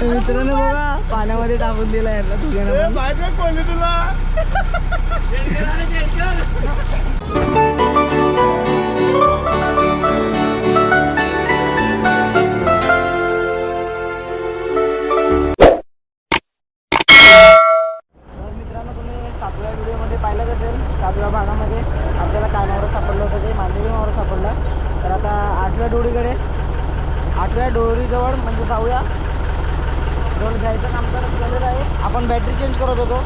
मित्रांनो बघा पाण्यामध्ये टाकून दिला यांना ए, तुझ्या बायको कोणी तुला सातव्या व्हिडिओमध्ये पाहिलंच असेल सातव्या भागामध्ये. आपल्याला काय मावरं सापडलं होतं ते मांदेवी मावरं सापडलं. तर आता आठव्या डोरीकडे. आठव्या डोरीजवळ म्हणजे जाऊया. डोर घ्यायचं काम तर झालेलं आहे. आपण बॅटरी चेंज करत होतो.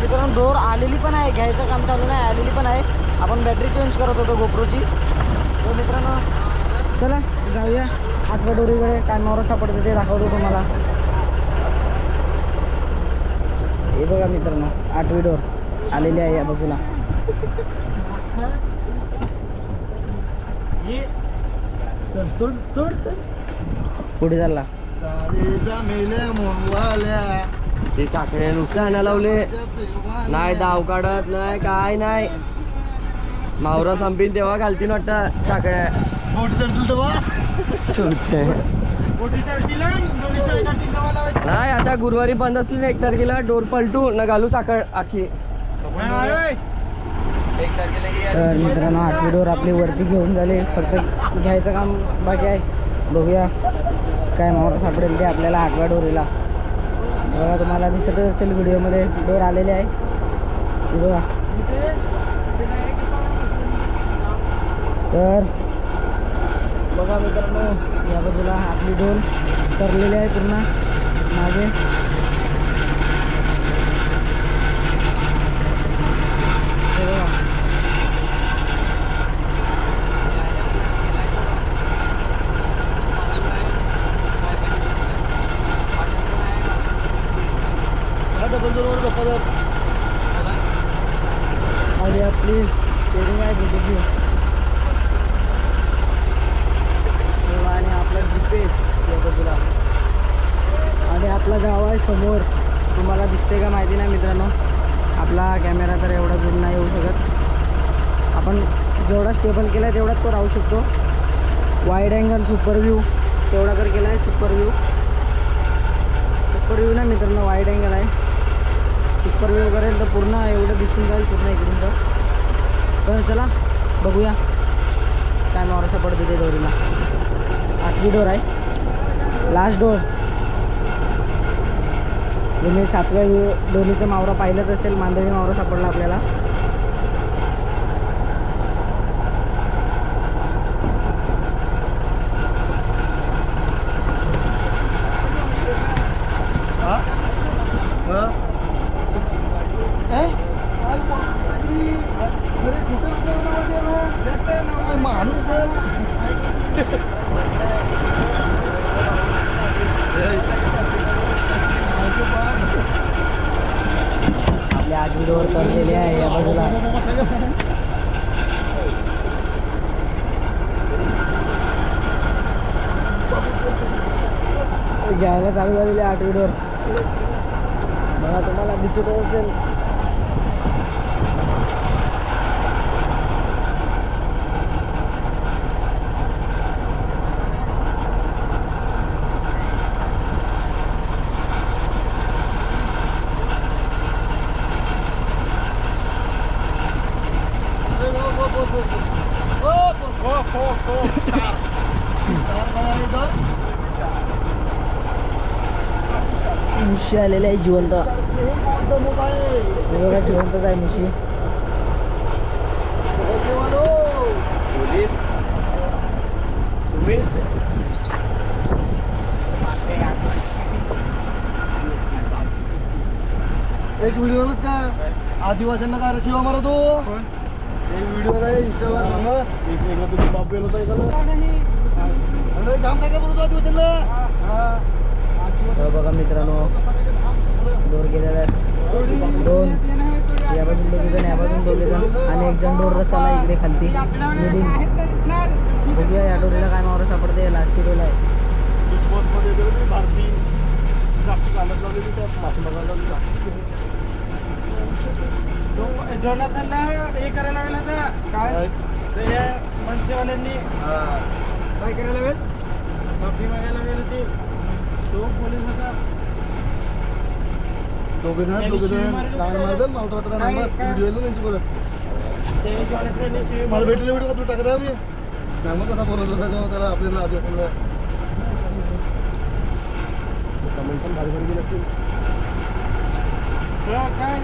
मित्रांनो दोर आलेली पण आहे. घ्यायचं काम चालू नाही आलेली पण आहे. आपण बॅटरी चेंज करत होतो गोप्रोची. तर मित्रांनो चला जाऊया. आठव्या डोरीकडे काय मावरं सापडतं ते दाखवतो तुम्हाला. हे बघा मित्रांनो आठवी डोर आलेली आहे या बाजूला. पुढे चालला. ते नुसतं आणायला लावले. नाही दाव काढत नाही काय नाही. मावरा संपीन तेव्हा घालतील वाटतं चाकड्या नाही आता गुरुवारी बंद असली ना एक तारखेला डोर पलटू न घालू साखर आखी. तर मित्रांनो आठवी डोर आपली वरती घेऊन झाले. फक्त घ्यायचं काम बाकी आहे. बघूया काय मावरा सापडेल ते आपल्याला आठव्या डोरीला. बघा तुम्हाला दिसतच असेल व्हिडिओमध्ये डोर आलेले आहे. बघा. तर बघा मित्रांनो या बाजूला आपली डोर तरलेली आहे पूर्ण. मागे. आपली ट्रेनिंग आहे भेटीची आणि स्पेस या बाजूला. आणि आपलं गाव आहे समोर. तुम्हाला दिसते का माहिती नाही मित्रांनो. आपला कॅमेरा तर एवढा झूम नाही येऊ शकत. आपण जेवढा स्टेबल केला आहे तेवढाच तो राहू शकतो. वाईड अँगल सुपर व्ह्यू तेवढा तर केला आहे सुपर व्ह्यू सुपर व्ह्यू ना मित्रांनो वाईड अँगल आहे. सुपर व्ह्यू करेल तर पूर्ण एवढं दिसून जाईल पूर्ण इकडून तर. चला बघूया. काय मारसा पडते ते डोरीला आठवी डोर आहे. Last door. तुम्ही सातव्या डोरीचं मावरा पाहिलंच असेल मांदवी मावरा सापडला आपल्याला. आपल्या आठवी डोर तरलेली आहे या बाजूला घ्यायला चालू झालेली आहे आठवी डोर बघा तुम्हाला दिसत असेल मुशी आलेली आहे जिवंत. हे बघा जिवंतच आहे मुशी. एक व्हिडिओ का आदिवासींना काय शिवा मारतो एक व्हिडिओ आहे इंस्टावर बाप गेलो होता काम काय काय बोलतो आदिवासींना? तर बघा मित्रांनो डोर गेलेला आहे. दोन. या बाजून दोघे जण या बाजून दोघे जण आणि एक जण डोर चाला इकडे खालती. बघूया या डोरीला काय मावरा सापडते लास्ट डोला आहे. जोनाथनला हे. करायला लागलं होतं काय मनसेवाल्यांनी काय करायला वेळ? माफी मागायला गेलं ते तो पोलीस होता. दोघे जण दोघे जण होती. मारतात मला तर वाटतं नाही? व्हिडिओ त्यांची परत मला. भेटले व्हिडिओ का तू टाकत आहे नाही मग कसा बोलत होता तेव्हा त्याला आपल्याला आधी आपल्याला कमेंट पण भारी भारी गेले असतील काय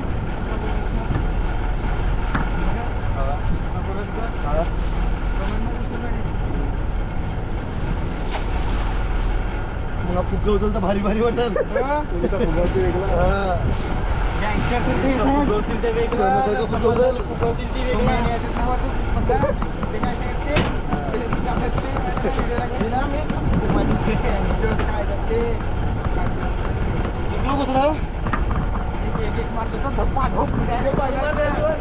मग फुगे उचल तर भारी भारी वाटेल. हा. फुगवतील ते वेगळं, फुगवतील. ती वेगळं. आणि याच्यात नाव आता फक्त ते काय करते? ते टाकत ते, त्याच्या व्हिडिओला घेते ना मी. ते माझे व्हिडिओ काय करते? कुठलं बसला हो? एक- एक- एक मारतो तर धप्पा धप. direct पाहिलं.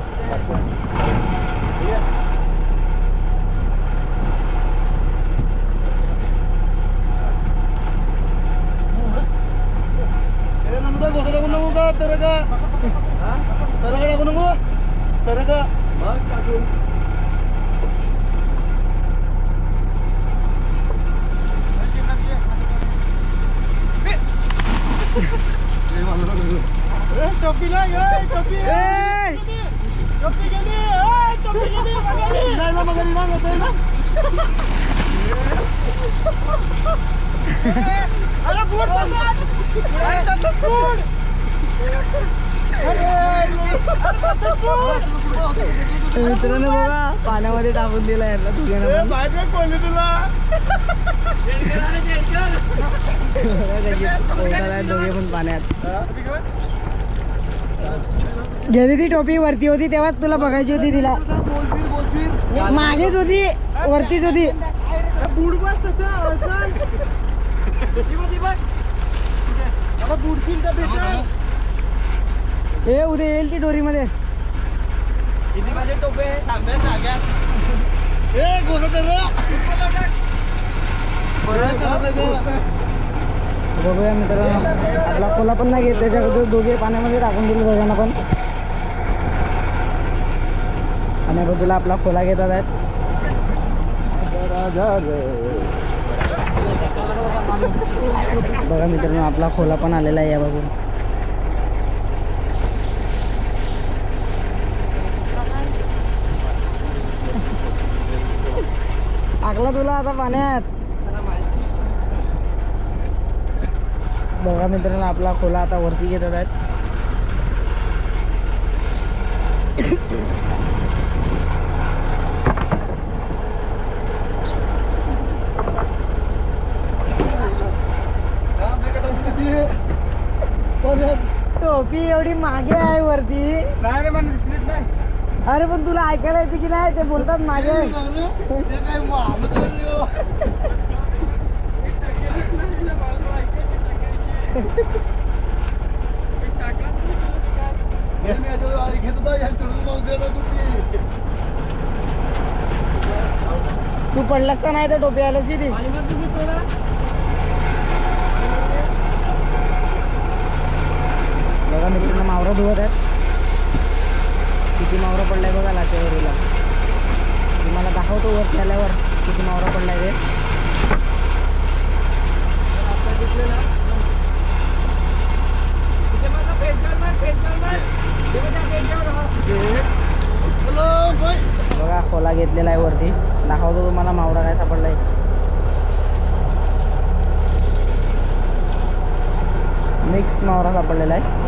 ए, नंदा घोसा टाकून नको का तर का तर का टाकू नको तर का ए, मला नको देऊ. ए, टोपीला, ए, टोपी, ए, टोपी गेली, ए, टोपी गेली, बघायली. नाही ना, मग घरी नाही येत आहे ना. अरे मित्रांनो बघा पाण्यामध्ये टाकून दिला यांना तुझ्या ए, बायको कोणी तुला? दोघे पण पाण्यात गेली ती टोपी वरती होती तेव्हाच तुला बघायची होती तिला. मागेच होती वरतीच होती. बुडशील हे उद्या येईल ती डोरीमध्ये. बघूया मित्रांनो. आपला खोला पण नाही घेत त्याच्याकडे दोघे पाण्यामध्ये टाकून दिले दोघांना पण. आणि बाजूला आपला खोला घेतात आहेत. बघा मित्रांनो आपला खोला पण आलेला आहे या टाकला तुला आता पाण्यात? बघा मित्रांनो आपला खोला आता वरती घेतात आहेत. टोपी एवढी मागे आहे वरती. नाही रे मला दिसलीच नाही अरे पण तुला ऐकायला येते की नाही? ते बोलतात मागे. तू पडलास का नाही तर टोपी आलं की ती बघा मित्रांनो मावरा धुवत आहेत. किती मावरा पडलाय बघा लाटेवरीला तुम्हाला दाखवतो वरती आल्यावर किती मावरा पडलाय ते बघा खोला घेतलेला आहे वरती. दाखवतो तुम्हाला मावरा काय सापडलाय. मिक्स मावरा सापडलेला आहे.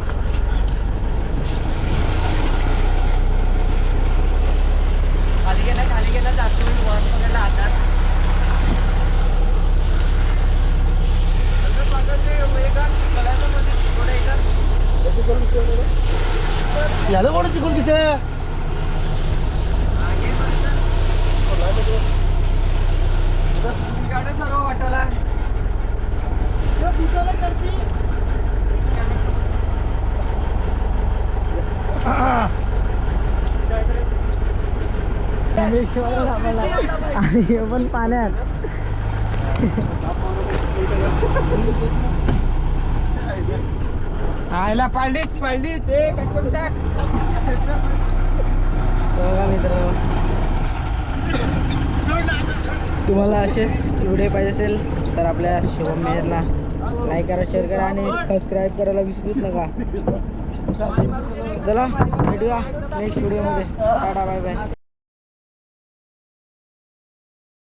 याला कोण चिकून दिसे गाड्या आणि हे पण पाण्यात. आयला पाळलीत पाळली ते टाक? बघा मित्र. तुम्हाला असेच व्हिडिओ पाहिजे असेल तर आपल्या शुभम मेहरला लाईक करा शेअर करा आणि सबस्क्राईब करायला विसरूच नका. चला भेटूया नेक्स्ट व्हिडिओमध्ये टाटा बाय बाय